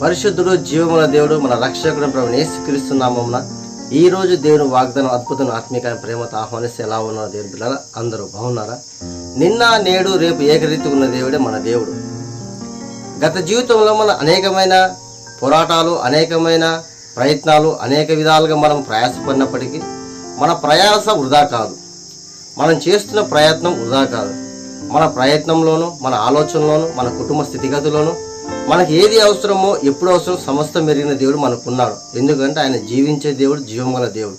పరిశుద్ధుడు జీవముల దేవుడు మన రక్షకుడు ప్రభు నేసుక్రీస్తున్నామన్న ఈ రోజు దేవుని వాగ్దానం అద్భుతం ఆత్మీక ప్రేమతో ఆహ్వానిస్తే ఎలా ఉన్నారు దేవుని పిల్లల అందరూ బాగున్నారా? నిన్న నేడు రేపు ఏకరీతి ఉన్న దేవుడే మన దేవుడు. గత జీవితంలో మన అనేకమైన పోరాటాలు అనేకమైన ప్రయత్నాలు అనేక విధాలుగా మనం ప్రయాసపడినప్పటికీ మన ప్రయాస వృధా కాదు. మనం చేస్తున్న ప్రయత్నం వృధా కాదు. మన ప్రయత్నంలోనూ మన ఆలోచనలోనూ మన కుటుంబ స్థితిగతిలోనూ మనకి ఏది అవసరమో ఎప్పుడు అవసరం సమస్తం మెరిగిన దేవుడు మనకున్నాడు. ఎందుకంటే ఆయన జీవించే దేవుడు జీవం దేవుడు.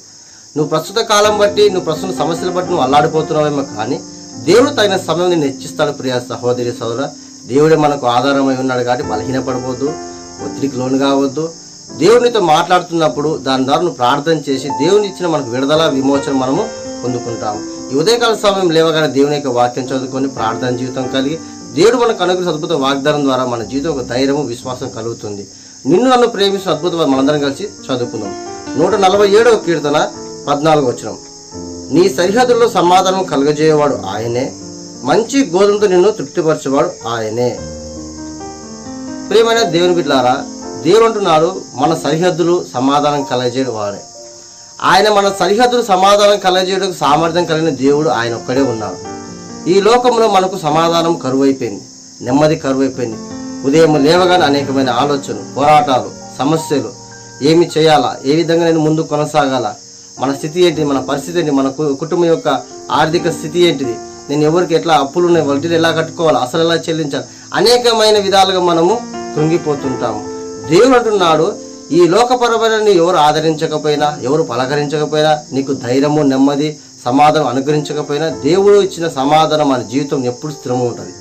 నువ్వు ప్రస్తుత కాలం బట్టి నువ్వు ప్రస్తుత సమస్యలు బట్టి నువ్వు అల్లాడిపోతున్నావేమో కానీ దేవుడు తగిన సమయం నేను హెచ్చిస్తాడు ప్రియ సహోదరి సోదర. దేవుడే మనకు ఆధారమై ఉన్నాడు కాబట్టి బలహీనపడవద్దు ఒత్తిడికి లోను కావద్దు. దేవునితో మాట్లాడుతున్నప్పుడు దాని ద్వారా నువ్వు ప్రార్థన చేసి దేవుని ఇచ్చిన మనకు విడుదల విమోచన మనము పొందుకుంటాము. ఈ ఉదయకాల సమయం లేవగానే దేవుని యొక్క వాక్యం చదువుకొని ప్రార్థన జీవితం కలిగి దేవుడు మనకు అనుగ్రహ అద్భుత వాగ్దానం ద్వారా మన జీవితం ఒక ధైర్యము విశ్వాసం కలుగుతుంది. నిన్ను నన్ను ప్రేమిస్తున్న అద్భుతం మనందరం కలిసి చదువుకుందాం. నూట నలభై ఏడవ కీర్తన పద్నాలుగు వచ్చిన నీ సరిహద్దుల్లో సమాధానం కలుగజేయవాడు ఆయనే. మంచి గోధుమతో నిన్ను తృప్తిపరచేవాడు ఆయనే. ప్రియమైన దేవుని బిడ్డారా దేవుడు అంటున్నాడు మన సరిహద్దులు సమాధానం కలగజేయడం వాడే. ఆయన మన సరిహద్దులు సమాధానం కలగజేయడానికి సామర్థ్యం కలిగిన దేవుడు ఆయన ఒక్కడే ఉన్నాడు ఈ లోకంలో మనకు సమాధానం కరువైపోయింది. నెమ్మది కరువైపోయింది. ఉదయం లేవగానే అనేకమైన ఆలోచనలు పోరాటాలు సమస్యలు. ఏమి చేయాలా? ఏ విధంగా నేను ముందు కొనసాగాలా? మన స్థితి ఏంటి మన పరిస్థితి ఏంటి మన కుటుంబం యొక్క ఆర్థిక స్థితి ఏంటిది? నేను ఎవరికి ఎట్లా అప్పులు ఉన్నాయి? వడ్డీలు ఎలా కట్టుకోవాలి? అసలు ఎలా చెల్లించాలి? అనేకమైన విధాలుగా మనము కృంగిపోతుంటాము. దేవుడు అంటున్నాడు ఈ లోకపరమైన ఎవరు ఆదరించకపోయినా ఎవరు పలకరించకపోయినా నీకు ధైర్యము నెమ్మది సమాధానం అనుగ్రహించకపోయినా దేవుడు ఇచ్చిన సమాధానం మన జీవితం ఎప్పుడు స్థిరంగా ఉంటుంది.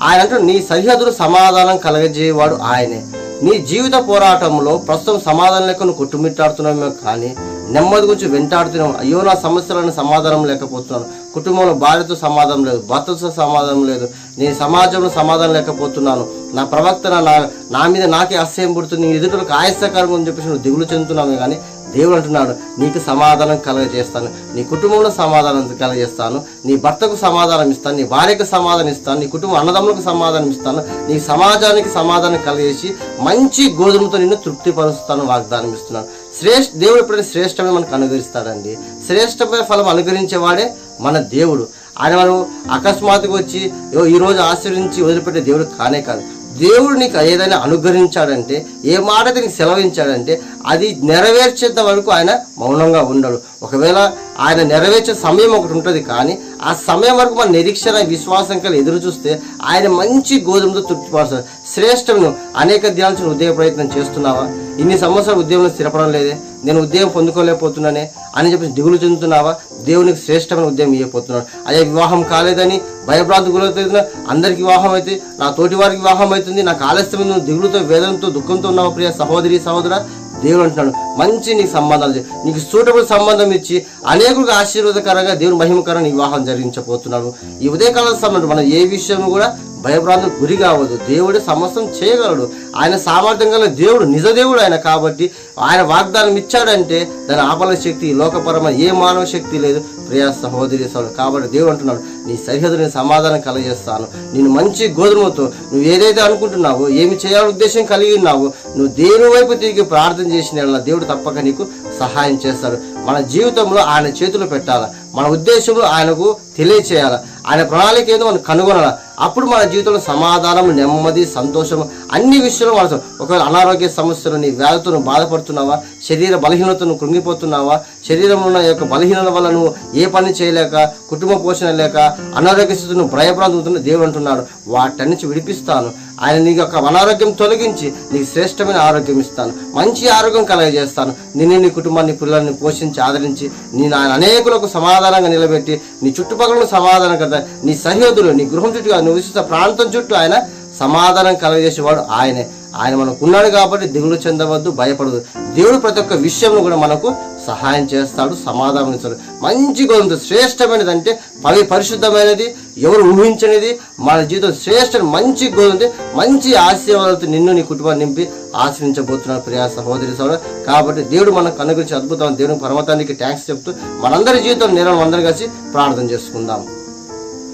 ఆయన అంటే నీ సరిహద్దులు సమాధానం కలగజేయవాడు ఆయనే. నీ జీవిత పోరాటంలో ప్రస్తుతం సమాధానం లేక నువ్వు కొట్టుమిట్టాడుతున్నామేమో కానీ నెమ్మది గురించి వెంటాడుతున్నాం. అయ్యో నా సమస్యలను సమాధానం లేకపోతున్నాను. కుటుంబంలో భార్యతో సమాధానం లేదు భర్తతో సమాధానం లేదు. నేను సమాజంలో సమాధానం లేకపోతున్నాను. నా ప్రవక్తన నా నా మీద నాకే అసహ్యం పుడుతుంది. నీ ఎదుటలకు ఆయాసకరంగా అని చెప్పేసి నువ్వు దిగులు చెందుతున్నాను కానీ దేవుడు అంటున్నాడు నీకు సమాధానం కలగజేస్తాను. నీ కుటుంబంలో సమాధానం కలగజేస్తాను. నీ భర్తకు సమాధానం ఇస్తాను. నీ భార్యకు సమాధానం ఇస్తాను. నీ కుటుంబ అన్నదమ్ములకు సమాధానం ఇస్తాను. నీ సమాజానికి సమాధానం కలిగేసి మంచి గోధుమతో నిన్ను తృప్తిపరుస్తాను వాగ్దానం ఇస్తున్నాను. శ్రేష్ఠ దేవుడు ఎప్పుడైనా శ్రేష్టమే మనకు అనుగ్రహిస్తాడండి. శ్రేష్టమైన ఫలం అనుగ్రహించేవాడే మన దేవుడు. ఆయన మనం అకస్మాత్తుగా వచ్చి ఈరోజు ఈ రోజు ఆశీర్వించి వదిలిపెట్టే దేవుడు కానే కాదు. దేవుడు నీకు ఏదైనా అనుగ్రహించాడంటే ఏ మాట నీకు సెలవించాడంటే అది నెరవేర్చేంత వరకు ఆయన మౌనంగా ఉండడు. ఒకవేళ ఆయన నెరవేర్చే సమయం ఒకటి ఉంటుంది కానీ ఆ సమయం వరకు మన నిరీక్షణ విశ్వాసం కలిగి ఎదురు చూస్తే ఆయన మంచి గోధుమతో తృప్తిపరుస్తాడు. శ్రేష్టమును అనేక ధ్యానం ఉదయ ప్రయత్నం చేస్తున్నావా? ఇన్ని సంవత్సరాలు ఉద్యోగంలో స్థిరపడం లేదే. నేను ఉద్యోగం పొందుకోలేకపోతున్నానే అని చెప్పి దిగులు చెందుతున్నావా? దేవునికి శ్రేష్టమైన ఉద్యోగం ఇవ్వబోతున్నాడు అదే వివాహం కాలేదని భయభ్రాంతి గురవుతుంది అందరికి వివాహం అయితే నా తోటి వారికి వివాహం అవుతుంది. నాకు ఆలస్యమైన దిగులుతో వేదనతో దుఃఖంతో ఉన్నావు ప్రియ సహోదరి సహోదర. దేవుడు అంటున్నాడు మంచి నీకు సంబంధాలు నీకు సూటబుల్ సంబంధం ఇచ్చి అనేకులకు ఆశీర్వాదకరంగా దేవుని మహిమకరంగా వివాహం జరిగించబోతున్నాడు. ఈ ఉదయకాల సమయంలో మనం ఏ విషయం కూడా భయభ్రాంతులకు గురి కావద్దు. దేవుడే సమస్తం చేయగలడు. ఆయన సామర్థ్యం గల దేవుడు నిజ దేవుడు ఆయన కాబట్టి ఆయన వాగ్దానం ఇచ్చాడంటే దాని ఆపల శక్తి లోకపరమైన ఏ మానవ శక్తి లేదు. ప్రియా సహోదరి కాబట్టి దేవుడు అంటున్నాడు నీ సరిహద్దుని సమాధానం కలగజేస్తాను. నేను మంచి గోధుమతో నువ్వు ఏదైతే అనుకుంటున్నావో ఏమి చేయాలని ఉద్దేశం కలిగి ఉన్నావో నువ్వు దేని వైపు తిరిగి ప్రార్థన చేసిన దేవుడు తప్పక నీకు సహాయం చేస్తాడు. మన జీవితంలో ఆయన చేతులు పెట్టాలా? మన ఉద్దేశంలో ఆయనకు తెలియచేయాలా? ఆయన ప్రణాళిక ఏదో మనం కనుగొనాలి? అప్పుడు మన జీవితంలో సమాధానం నెమ్మది సంతోషం అన్ని విషయాలు వాడతాం ఒకవేళ అనారోగ్య సమస్యలు నీ వ్యాధులను బాధపడుతున్నావా? శరీర బలహీనతను కృంగిపోతున్నావా? శరీరంలో ఉన్న యొక్క బలహీనత వల్ల నువ్వు ఏ పని చేయలేక కుటుంబ పోషణ లేక అనారోగ్య స్థితిని నువ్వు దేవుడు అంటున్నాడు. వాటన్నించి విడిపిస్తాను. ఆయన నీ యొక్క అనారోగ్యం తొలగించి నీకు శ్రేష్టమైన ఆరోగ్యం ఇస్తాను. మంచి ఆరోగ్యం కలగజేస్తాను. నిన్ను నీ కుటుంబాన్ని పిల్లల్ని పోషించి ఆదరించి నేను ఆయన అనేకులకు సమాధానంగా నిలబెట్టి నీ చుట్టుపక్కల సమాధానం కదా? నీ సరిహద్దులు నీ గృహం చుట్టూ కాదు, నువ్వు ప్రాంతం చుట్టూ ఆయన సమాధానం కలగజేసేవాడు ఆయనే. ఆయన మనకు ఉన్నాడు కాబట్టి దిగులు చెందవద్దు భయపడదు దేవుడు ప్రతి ఒక్క విషయంలో కూడా మనకు సహాయం చేస్తాడు సమాధానం ఇస్తాడు. మంచి గొంతు శ్రేష్టమైనది అంటే పవి పరిశుద్ధమైనది ఎవరు ఊహించనిది మన జీవితం శ్రేష్ట మంచి గొంతు మంచి ఆశీర్వాదాలతో నిన్ను నీ కుటుంబాన్ని నింపి ఆశ్రయించబోతున్నాడు ప్రియా సహోదరి సోదరు కాబట్టి దేవుడు మనకు అనుగురించి అద్భుతం దేవుని పర్వతానికి ట్యాంక్స్ చెప్తూ మనందరి జీవితం నిరం అందరం కలిసి ప్రార్థన చేసుకుందాం.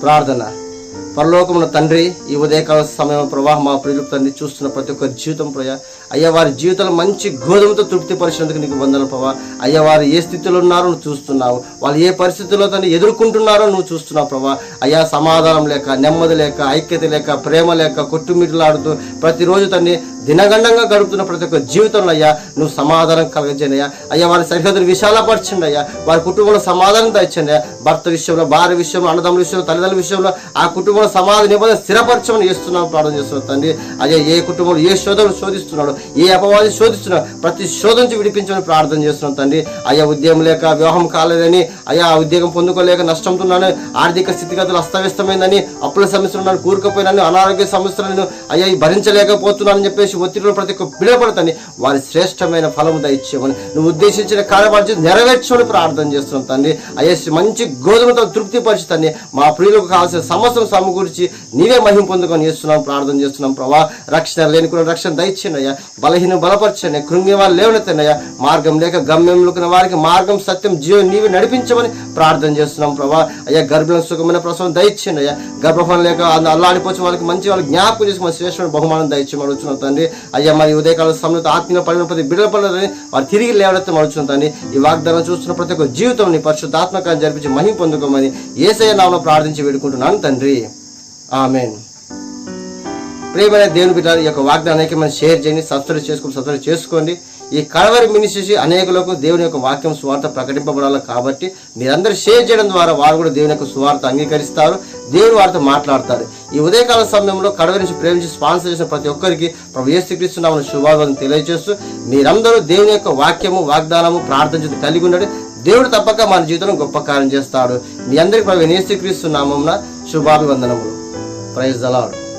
ప్రార్థన. పరలోకమున తండ్రి ఈ ఉదయకాల సమయం ప్రవాహ మా ప్రియులు తండ్రి చూస్తున్న ప్రతి ఒక్క జీవితం ప్రయా అయ్యా వారి జీవితంలో మంచి గోధుమతో తృప్తి పరిచినందుకు నీకు వందన ప్రభా. అయ్యా వారు ఏ స్థితిలో ఉన్నారో నువ్వు చూస్తున్నావు. వాళ్ళు ఏ పరిస్థితుల్లో తండ్రి ఎదుర్కొంటున్నారో నువ్వు చూస్తున్నావు ప్రభా. అయ్యా సమాధానం లేక నెమ్మది లేక ఐక్యత లేక ప్రేమ లేక కొట్టుమిట్లాడుతూ ప్రతిరోజు తన్ని దినగండంగా గడుపుతున్న ప్రతి ఒక్క జీవితంలో అయ్యా నువ్వు సమాధానం కలగజేయండి అయ్యా. వారి సరిహద్దులు విశాలపరచండి అయ్యా. వారి కుటుంబంలో సమాధానం తెచ్చండి అయ్యా. భర్త విషయంలో భార్య విషయంలో అన్నదమ్ముల విషయంలో తల్లిదండ్రుల విషయంలో ఆ కుటుంబంలో సమాధి నిబంధన స్థిరపరచమని చేస్తున్నాం ప్రార్థన చేస్తున్నాం తండ్రి. అయ్యా ఏ కుటుంబంలో ఏ శోధనలు శోధిస్తున్నాడు ఏ అపవాది శోధిస్తున్నాడు ప్రతి శోధన నుంచి విడిపించమని ప్రార్థన చేస్తున్నాం తండ్రి. అయ్యా ఉద్యోగం లేక వివాహం కాలేదని అయ్యా ఆ ఉద్యోగం పొందుకోలేక నష్టంతున్నాను ఆర్థిక స్థితిగతులు అస్తవ్యస్తమైందని అప్పుల సమస్యలు ఉన్నాను కూరుకుపోయినాను అనారోగ్య సమస్యలను అయ్యా భరించలేకపోతున్నానని చెప్పేసి ఒత్తిడిలో ప్రతి ఒక్క బిడపడతాన్ని వారి శ్రేష్టమైన ఫలము దయచేయమని నువ్వు ఉద్దేశించిన కార్యపరిచి నెరవేర్చమని ప్రార్థన చేస్తున్నాం తండ్రి. అయ్యా మంచి గోధుమతో తృప్తి పరిచుతాన్ని మా ప్రియులకు కావాల్సిన సమస్యను సమకూర్చి నీవే మహిం పొందుకొని చేస్తున్నాం ప్రార్థన చేస్తున్నాం ప్రభా. రక్షణ లేని కూడా రక్షణ దయచేయండి అయ్యా. బలహీన బలపరచండి కృంగి వాళ్ళు లేవనెత్తండి మార్గం లేక గమ్యం వారికి మార్గం సత్యం జీవం నీవే నడిపించమని ప్రార్థన చేస్తున్నాం ప్రభా. అయ్యా గర్భం సుఖమైన ప్రసవం దయచేయండి అయ్యా. గర్భఫలం లేక అల్లాడిపోవచ్చు వాళ్ళకి మంచి వాళ్ళకి జ్ఞాపకం చేసి మన శ్రేష్టమైన బహుమానం దయచేయమని వచ్చిన తండ్రి. అయ్యా మరి ఉదయకాల సమయంలో ఆత్మీయ పడిన ప్రతి బిడ్డల పడదని వారు తిరిగి లేవనెత్తం అడుగుతున్నాం ఈ వాగ్దానం చూస్తున్న ప్రతి ఒక్క జీవితం నీ పరిశుద్ధాత్మకాన్ని జరిపించి మహిం పొందుకోమని ఏసయ నామలో ప్రార్థించి వేడుకుంటున్నాను తండ్రి. ఆమెన్. ప్రేమైన దేవుని బిడ్డ ఈ యొక్క వాగ్దానానికి మనం షేర్ చేయండి సబ్స్క్రైబ్ చేసుకుని సబ్స్క్రైబ్ చేసుకోండి. ఈ కడవరి మినిస్ట్రీ అనేకులకు దేవుని యొక్క వాక్యం స్వార్థ ప్రకటింపబడాలి కాబట్టి మీరందరూ షేర్ చేయడం ద్వారా వారు కూడా దేవుని యొక్క స్వార్థ అంగీకరిస్తారు. దేవుడు వారితో మాట్లాడతారు ఈ ఉదయకాల సమయంలో కడవరి నుంచి ప్రేమించి స్పాన్సర్ చేసిన ప్రతి ఒక్కరికి ప్రభు ఏసుక్రీస్తున్నామని శుభాలను తెలియజేస్తూ మీరందరూ దేవుని యొక్క వాక్యము వాగ్దానము ప్రార్థన కలిగి ఉన్నాడు దేవుడు తప్పక మన జీవితంలో గొప్ప కార్యం చేస్తాడు. మీ అందరికీ ప్రభు ఏసుక్రీస్తున్నామన్న శుభాభివందనములు. ప్రైజ్ దలాడు